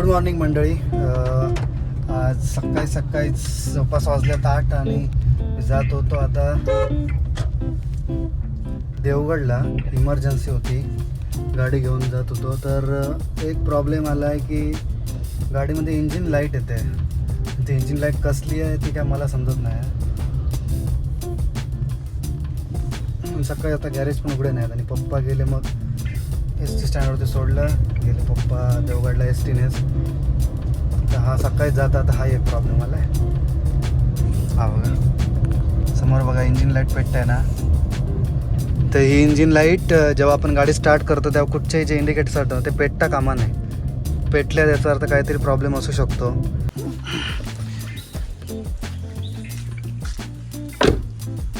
Good morning मंडळी. आज सकाळी सकाळी जवळपास वाजल्यात आठ आणि मी जात होतो आता देवगडला. इमर्जन्सी होती. गाडी घेऊन जात होतो. तर एक प्रॉब्लेम आला आहे की गाडीमध्ये इंजिन लाइट येते. ती इंजिन लाइट कसली आहे ती काय मला समजत नाही. सकाळी आता गॅरेज पण उघडे नाहीत आणि पप्पा गेले मग एस टी स्टँडवरती सोडलं. गेले पप्पा. देवगडला एस टीनेच तर हा सकाळी जातात आता हा एक प्रॉब्लेम आला आहे हा बघा. समोर बघा इंजिन लाइट पेटताय ना. तर ही इंजिन लाइट जेव्हा आपण गाडी स्टार्ट करतो तेव्हा कुठच्याही जे इंडिकेटर असतं ते पेटता कामा नाही पेटल्या त्याचा अर्थ काहीतरी प्रॉब्लेम असू शकतो.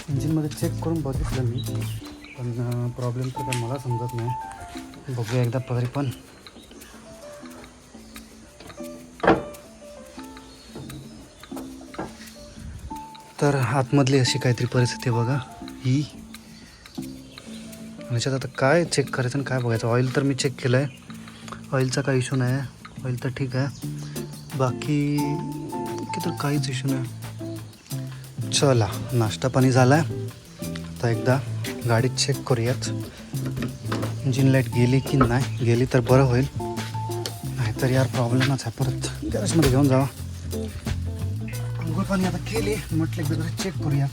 इंजिनमध्ये चेक करून बघितलं मी पण प्रॉब्लेम तर काय मला समजत नाही. बघूया एकदा तरी पण. तर आतमधली अशी काहीतरी परिस्थिती बघा. ही. ह्याच्यात आता काय चेक करायचं आणि काय बघायचं? ऑइल तर मी चेक केलं आहे ऑइलचा काही इश्यू नाही आहे ऑइल तर ठीक आहे. बाकी बाकी तर काहीच इश्यू नाही. चला नाश्ता पाणी झाला आहे आता एकदा गाडी चेक करूयात. इंजिन लाइट गेली की नाही? गेली तर बरं होईल. नाहीतर यार प्रॉब्लेमच आहे परत गॅरेजमध्ये घेऊन जावा. अंघोळ पाणी आता केली. म्हटलं एकदा जरा चेक करूयात.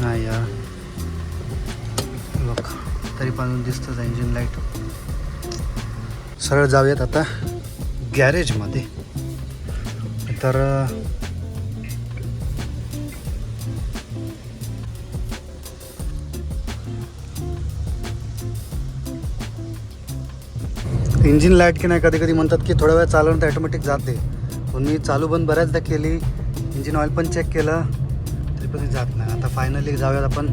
नाही यार. बघ तरी पण दिसतंच इंजिन लाइट सरळ जाऊयात आता. गॅरेजमध्ये तर इंजिन लाइट की नाही कधी कधी म्हणतात की थोड्या वेळ चालवून तर ॲटोमॅटिक जाते. पण मी चालू बंद बऱ्याचदा केली. इंजिन ऑइल पण चेक केलं तरी पण जात नाही. आता फायनली जाऊयात आपण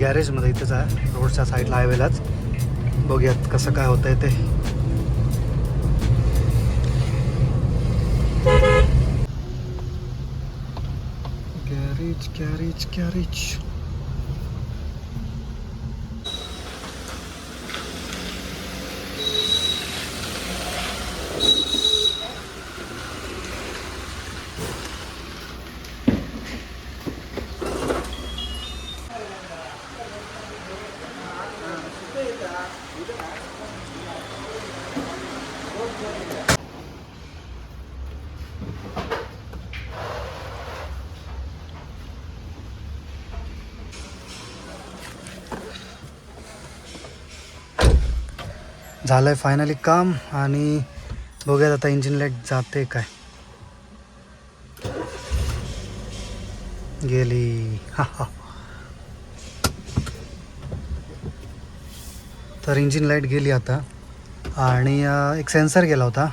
गॅरेजमध्ये इथेच आहे रोडच्या साईडला हायवेलाच बघूयात कसं काय होतं आहे ते. गॅरेज गॅरेज गॅरेज झालं आहे फायनली काम आणि बघूयात आता इंजिन लाइट जाते काय. गेली. हा हा. तर इंजिन लाइट गेली आता. आणि एक सेन्सर गेला होता.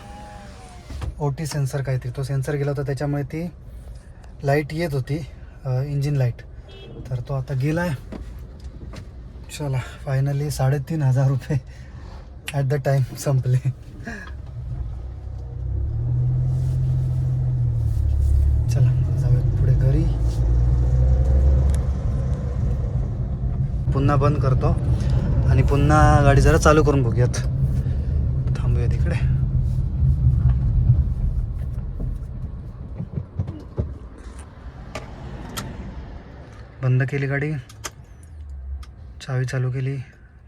ओ टी सेन्सर काहीतरी. तो सेन्सर गेला होता त्याच्यामुळे ती लाइट येत होती इंजिन लाइट तर तो आता गेला आहे चला फायनली साडेतीन हजार रुपये. ॲट द टाइम संपले चला जाऊयात पुढे घरी पुन्हा बंद करतो. आणि पुन्हा गाडी जरा चालू करून बघूयात. थांबूया तिकडे. बंद केली गाडी. चावी चालू केली.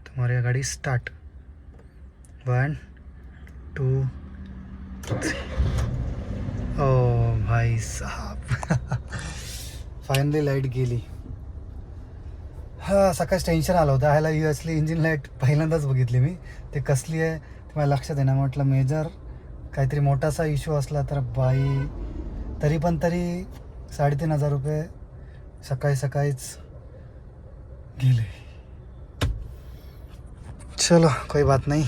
तुम्हाला या गाडी स्टार्ट वन टू ओ भाई साहब. फायनली लाइट गेली. हा सकाळीच टेन्शन आलं होतं. ह्याला ही असली इंजिन लाइट पहिल्यांदाच बघितली मी. ते कसली आहे ते मला लक्षात येणार म्हटलं मेजर काहीतरी मोठासा इश्यू असला तर बाई तरी पण तरी साडेतीन हजार रुपये सकाळी सकाळीच गेले. चलो काही बात नाही।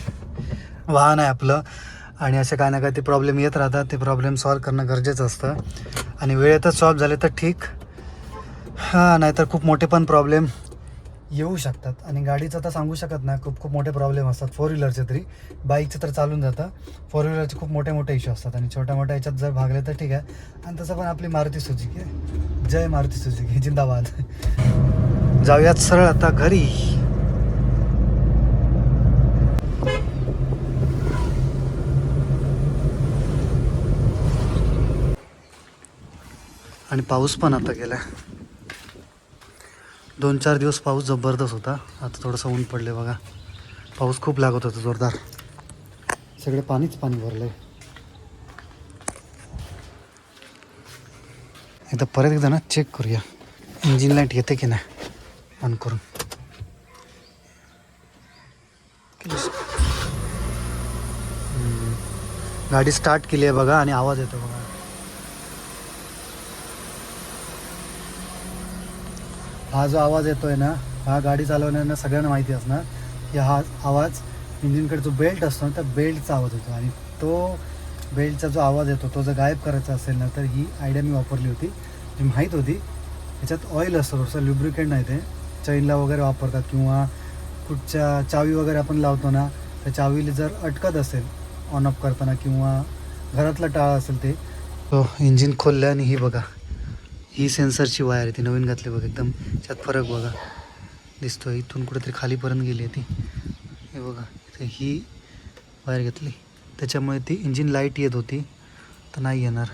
वाहन आहे आपलं. आणि असे काय ना काय ते प्रॉब्लेम येत राहतात. ते प्रॉब्लेम सॉल्व करणं गरजेचं असतं. आणि वेळेतच सॉल्व झाले तर ठीक. हां नाहीतर खूप मोठे पण प्रॉब्लेम येऊ शकतात. आणि गाडीचं तर सांगू शकत नाही. खूप खूप मोठे प्रॉब्लेम असतात. फोर व्हीलरचे तरी. बाईकचं तर चालून जातं. फोर व्हीलरचे खूप मोठे मोठे इश्यू असतात. आणि छोट्या मोठ्या याच्यात जर भागले तर ठीक आहे. आणि तसं पण आपली मारुती सुजुकी आहे. जय मारुती सुजुकी. जिंदाबाद. जाऊयात सरळ आता घरी. आणि पाऊस पण आता गेला दोन चार दिवस पाऊस जबरदस्त होता. आता थोडंसं ऊन पडले बघा. पाऊस खूप लागत होता जोरदार. सगळे पाणीच पाणी भरलंय. एकदा परत एकदा ना चेक करूया. इंजिन लाइट येते की नाही? ऑन करून. गाडी स्टार्ट केली आहे बघा आणि आवाज येतो बघा. हा जो आवाज येतोय ना हा गाडी चालवण्यानं सगळ्यांना माहिती असणार की हा आवाज इंजिनकडे जो बेल्ट असतो ना त्या बेल्टचा आवाज येतो. आणि तो बेल्टचा जो आवाज येतो तो जर गायब करायचा असेल ना तर ही आयडिया मी वापरली होती. जी माहीत होती त्याच्यात ऑइल असतं थोडंसं लुब्रिकेंट नाही ते. चैनला वगैरे वापरतात किंवा कुठच्या चावी वगैरे आपण लावतो ना त्या चावीला जर अटकत असेल ऑन ऑफ करताना किंवा घरातला टाळा असेल ते तो इंजिन खोललं आणि ही बघा ही सेन्सरची वायर आहे ती नवीन घातली बघा एकदम त्यात फरक बघा. दिसतो इथून कुठेतरी खालीपर्यंत गेली आहे ती. हे बघा इथे ही वायर घेतली. त्याच्यामुळे ती इंजिन लाइट येत होती तर नाही येणार.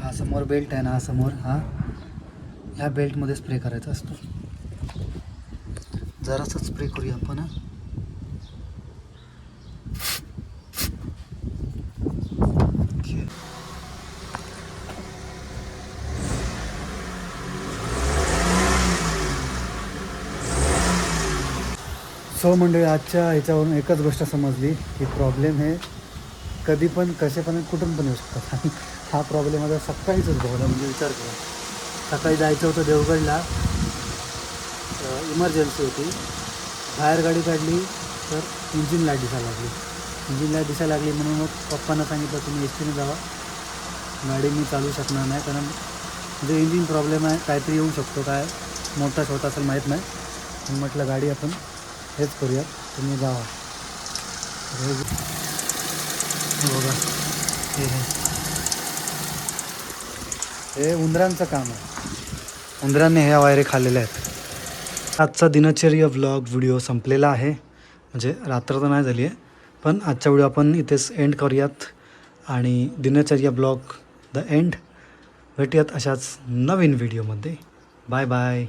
हा समोर बेल्ट आहे ना हा समोर हा. ह्या बेल्टमध्ये स्प्रे करायचा असतो. जरासा स्प्रे करूया आपण सो मंडळी आजच्या ह्याच्यावरून एकच गोष्ट समजली की प्रॉब्लेम हे कधी पण कसे पण कुठून पण येऊ शकतात. आणि हा प्रॉब्लेम आता सकाळीच उद्भवला म्हणजे विचार करा. सकाळी जायचं होतं देवगडला. इमर्जन्सी होती. बाहेर गाडी काढली तर इंजिन लाइट दिसायला लागली. इंजिन लाइट दिसायला लागली म्हणून मग पप्पांना सांगितलं तुम्ही एस टीने जावा. गाडी मी चालू शकणार नाही कारण म्हणजे इंजिन प्रॉब्लेम आहे काहीतरी येऊ शकतो. काय? मोठा छोटा असेल माहीत नाही. म्हटलं गाडी आपण हेच करूया. तुम्ही जावा. हे बघा. हे हे. उंदरांचं काम आहे. उंदरांनी ह्या वायरे खाल्लेल्या आहेत. आजचा दिनचर्या व्लॉग व्हिडिओ संपलेला आहे. म्हणजे रात्र तर नाही झाली आहे पण आजच्या व्हिडिओ आपण इथेच एंड करूयात. आणि दिनचर्या ब्लॉग द एंड भेटूयात अशाच नवीन व्हिडिओमध्ये बाय बाय